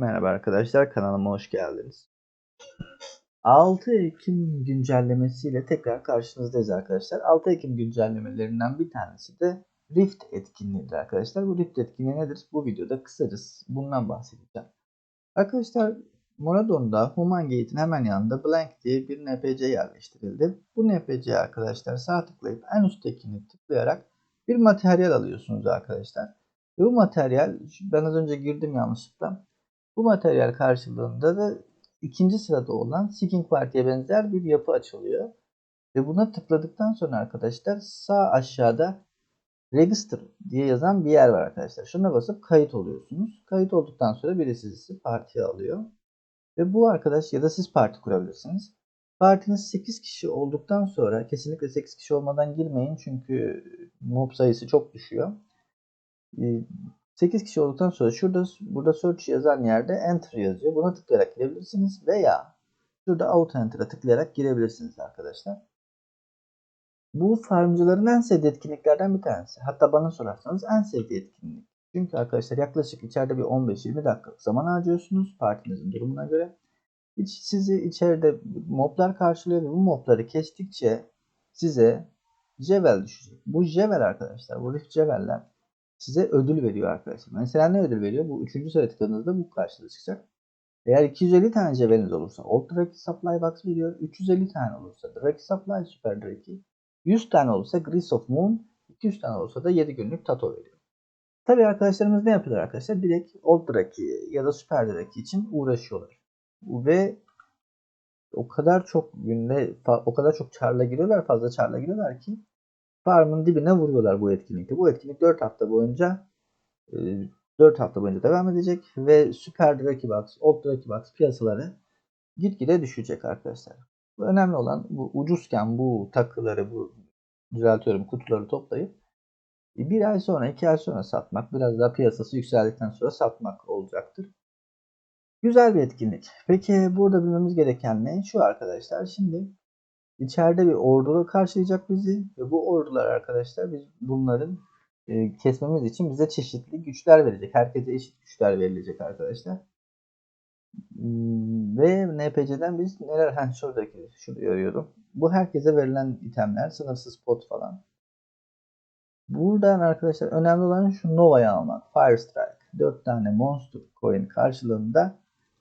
Merhaba arkadaşlar kanalıma hoş geldiniz. 6 Ekim güncellemesiyle tekrar karşınızdayız arkadaşlar. 6 Ekim güncellemelerinden bir tanesi de Rift etkinliğidir arkadaşlar. Bu Rift etkinliği nedir? Bu videoda kısacız bundan bahsedeceğim. Arkadaşlar Moradon'da Human Gate'in hemen yanında Blank diye bir NPC yerleştirildi. Bu NPC arkadaşlar sağ tıklayıp en üsttekini tıklayarak bir materyal alıyorsunuz arkadaşlar. Ve bu materyal ben az önce girdim yanlışlıkla. Bu materyal karşılığında da ikinci sırada olan Seeking Party'ye benzer bir yapı açılıyor. Ve buna tıkladıktan sonra arkadaşlar sağ aşağıda Register diye yazan bir yer var arkadaşlar. Şuna basıp kayıt oluyorsunuz. Kayıt olduktan sonra birisi sizi partiye alıyor. Ve bu arkadaş ya da siz parti kurabilirsiniz. Partiniz 8 kişi olduktan sonra kesinlikle 8 kişi olmadan girmeyin çünkü mob sayısı çok düşüyor. 8 kişi olduktan sonra şurada burada search yazan yerde enter yazıyor. Buna tıklayarak girebilirsiniz veya şurada auto enter'a tıklayarak girebilirsiniz arkadaşlar. Bu farmcıların en sevdiği etkinliklerden bir tanesi. Hatta bana sorarsanız en sevdiği etkinlik. Çünkü arkadaşlar yaklaşık içeride bir 15-20 dakikalık zaman harcıyorsunuz partinizin durumuna göre. Hiç sizi içeride moblar karşılıyor ve bu mobları kestikçe size Jevel düşecek. Bu Jevel arkadaşlar, bu Rift Jevel'ler size ödül veriyor arkadaşlar. Mesela ne ödül veriyor? Bu üçüncü sıra tıkladığınızda bu karşınıza çıkacak. Eğer 250 tane Jevel'iniz olursa Old Draki Supply Box veriyor. 350 tane olursa Draki Supply Super Draki. 100 tane olursa Grease of Moon. 200 tane olursa da 7 günlük Tato veriyor. Tabii arkadaşlarımız ne yapıyorlar arkadaşlar? Direkt Old Draki ya da Super Draki için uğraşıyorlar. Ve o kadar çok günde o kadar çok çarla giriyorlar, fazla çarla giriyorlar ki farmın dibine vuruyorlar bu etkinlikte. Bu etkinlik 4 hafta boyunca 4 e, hafta boyunca devam edecek ve Super Draki Box, Old Draki Box piyasaları gitgide düşecek arkadaşlar. Bu önemli olan bu ucuzken bu takıları, bu düzeltiyorum kutuları toplayıp bir ay sonra, iki ay sonra satmak, biraz daha piyasası yükseldikten sonra satmak olacaktır. Güzel bir etkinlik. Peki burada bilmemiz gereken ne? Şu arkadaşlar. Şimdi içeride bir ordu karşılayacak bizi ve bu ordular arkadaşlar biz bunların e, kesmemiz için bize çeşitli güçler verecek. Herkese eşit güçler verilecek arkadaşlar. Hmm, ve NPC'den biz neler ha şuradaki şurada görüyorum. Bu herkese verilen itemler, sınırsız pot falan. Buradan arkadaşlar önemli olan şu Nova'yı almak. Fire Strike. 4 tane Monster Coin karşılığında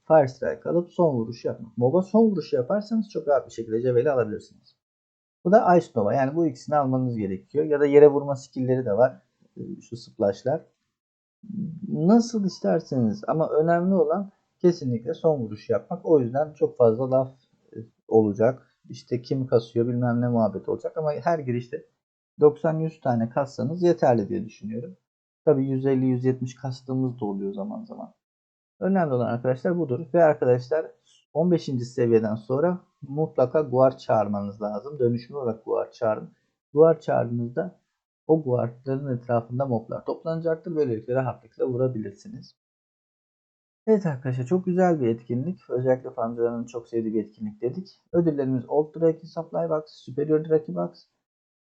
Fire Strike alıp son vuruş yapmak. MOBA son vuruşu yaparsanız çok rahat bir şekilde Ceveli alabilirsiniz. Bu da Ice Nova. Yani bu ikisini almanız gerekiyor. Ya da yere vurma skillleri de var. Ee, şu splashlar. Nasıl isterseniz ama önemli olan kesinlikle son vuruş yapmak. O yüzden çok fazla laf e, olacak. İşte kim kasıyor bilmem ne muhabbet olacak ama her girişte 90-100 tane kassanız yeterli diye düşünüyorum. Tabi 150-170 kastığımız da oluyor zaman zaman. Önemli olan arkadaşlar budur. Ve arkadaşlar 15. seviyeden sonra mutlaka guard çağırmanız lazım. Dönüşümlü olarak guard çağırın. Guard çağırdığınızda o guardların etrafında moblar toplanacaktır. Böylelikle rahatlıkla vurabilirsiniz. Evet arkadaşlar çok güzel bir etkinlik. Özellikle farmcıların çok sevdiği bir etkinlik dedik. Ödüllerimiz Old Draki Supply Box, Superior Draki Box,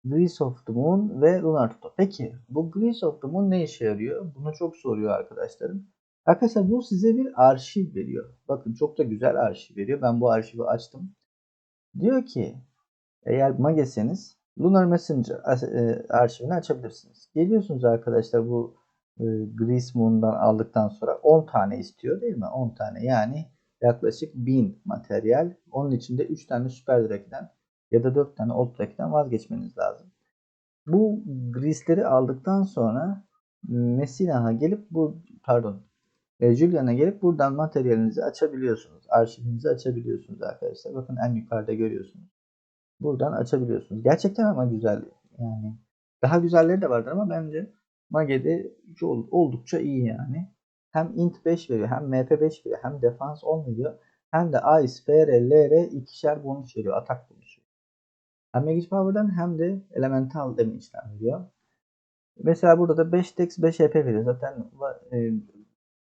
Grease of the Moon ve Lunar Toto. Peki bu Grease of the Moon ne işe yarıyor? Bunu çok soruyor arkadaşlarım. Arkadaşlar bu size bir arşiv veriyor. Bakın çok da güzel arşiv veriyor. Ben bu arşivi açtım. Diyor ki eğer mageseniz Lunar Messenger e, arşivini açabilirsiniz. Geliyorsunuz arkadaşlar bu e, Grease Moon'dan aldıktan sonra 10 tane istiyor değil mi? 10 tane yani yaklaşık 1000 materyal. Onun içinde 3 tane Super Drake'den ya da 4 tane Old Drake'den vazgeçmeniz lazım. Bu Grease'leri aldıktan sonra Messina'ya gelip bu pardon e, Julian'a gelip buradan materyalinizi açabiliyorsunuz. Arşivinizi açabiliyorsunuz arkadaşlar. Bakın en yukarıda görüyorsunuz. Buradan açabiliyorsunuz. Gerçekten ama güzel. Yani daha güzelleri de vardır ama bence Mage'de oldukça iyi yani. Hem int 5 veriyor, hem mp 5 veriyor, hem defans 10 veriyor. Hem de ice, fr, lr ikişer bonus veriyor, atak bonus veriyor. Hem Magic Power'dan hem de elemental damage'den veriyor. Mesela burada da 5 dex 5 EP veriyor. Zaten e,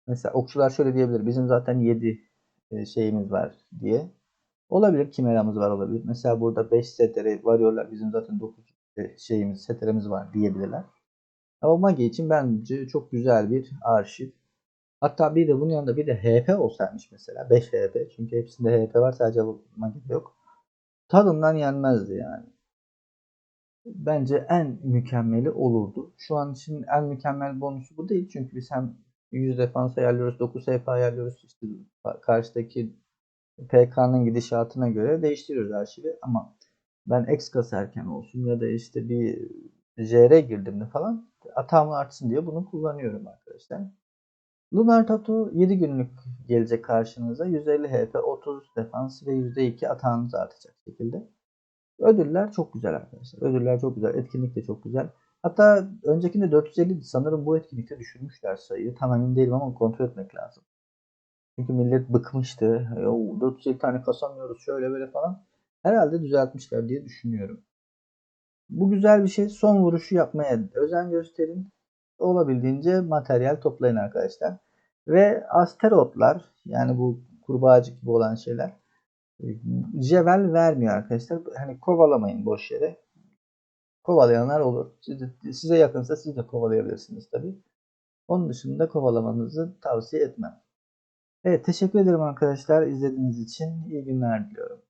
Mesela okçular şöyle diyebilir. Bizim zaten 7 e, şeyimiz var diye. Olabilir. Kimeramız var olabilir. Mesela burada 5 setere varıyorlar. Bizim zaten 9 e, şeyimiz, seteremiz var diyebilirler. Ama Magi için bence çok güzel bir arşiv. Hatta bir de bunun yanında bir de HP olsaymış mesela. 5 HP. Çünkü hepsinde HP var sadece bu Magi'de yok. Tadından yenmezdi yani. Bence en mükemmeli olurdu. Şu an için en mükemmel bonusu bu değil. Çünkü biz hem 100 defans ayarlıyoruz, 9 HP ayarlıyoruz. İşte karşıdaki PK'nın gidişatına göre değiştiriyoruz arşivi. Ama ben X kasarken olsun ya da işte bir JR girdiğimde falan atağımı artsın diye bunu kullanıyorum arkadaşlar. Lunar Tattoo 7 günlük gelecek karşınıza. 150 HP, 30 defans ve %2 atağınız artacak şekilde. Ödüller çok güzel arkadaşlar. Ödüller çok güzel. Etkinlik de çok güzel. Hatta öncekinde 450 idi. Sanırım bu etkinlikte düşürmüşler sayıyı. Tam emin değilim ama kontrol etmek lazım. Çünkü millet bıkmıştı. Yo, 450 tane kasamıyoruz şöyle böyle falan. Herhalde düzeltmişler diye düşünüyorum. Bu güzel bir şey. Son vuruşu yapmaya özen gösterin. Olabildiğince materyal toplayın arkadaşlar. Ve asterotlar yani bu kurbağacık gibi olan şeyler Jevel vermiyor arkadaşlar. Hani kovalamayın boş yere. Kovalayanlar olur. Size, size yakınsa siz de kovalayabilirsiniz tabi. Onun dışında kovalamanızı tavsiye etmem. Evet teşekkür ederim arkadaşlar izlediğiniz için. İyi günler diliyorum.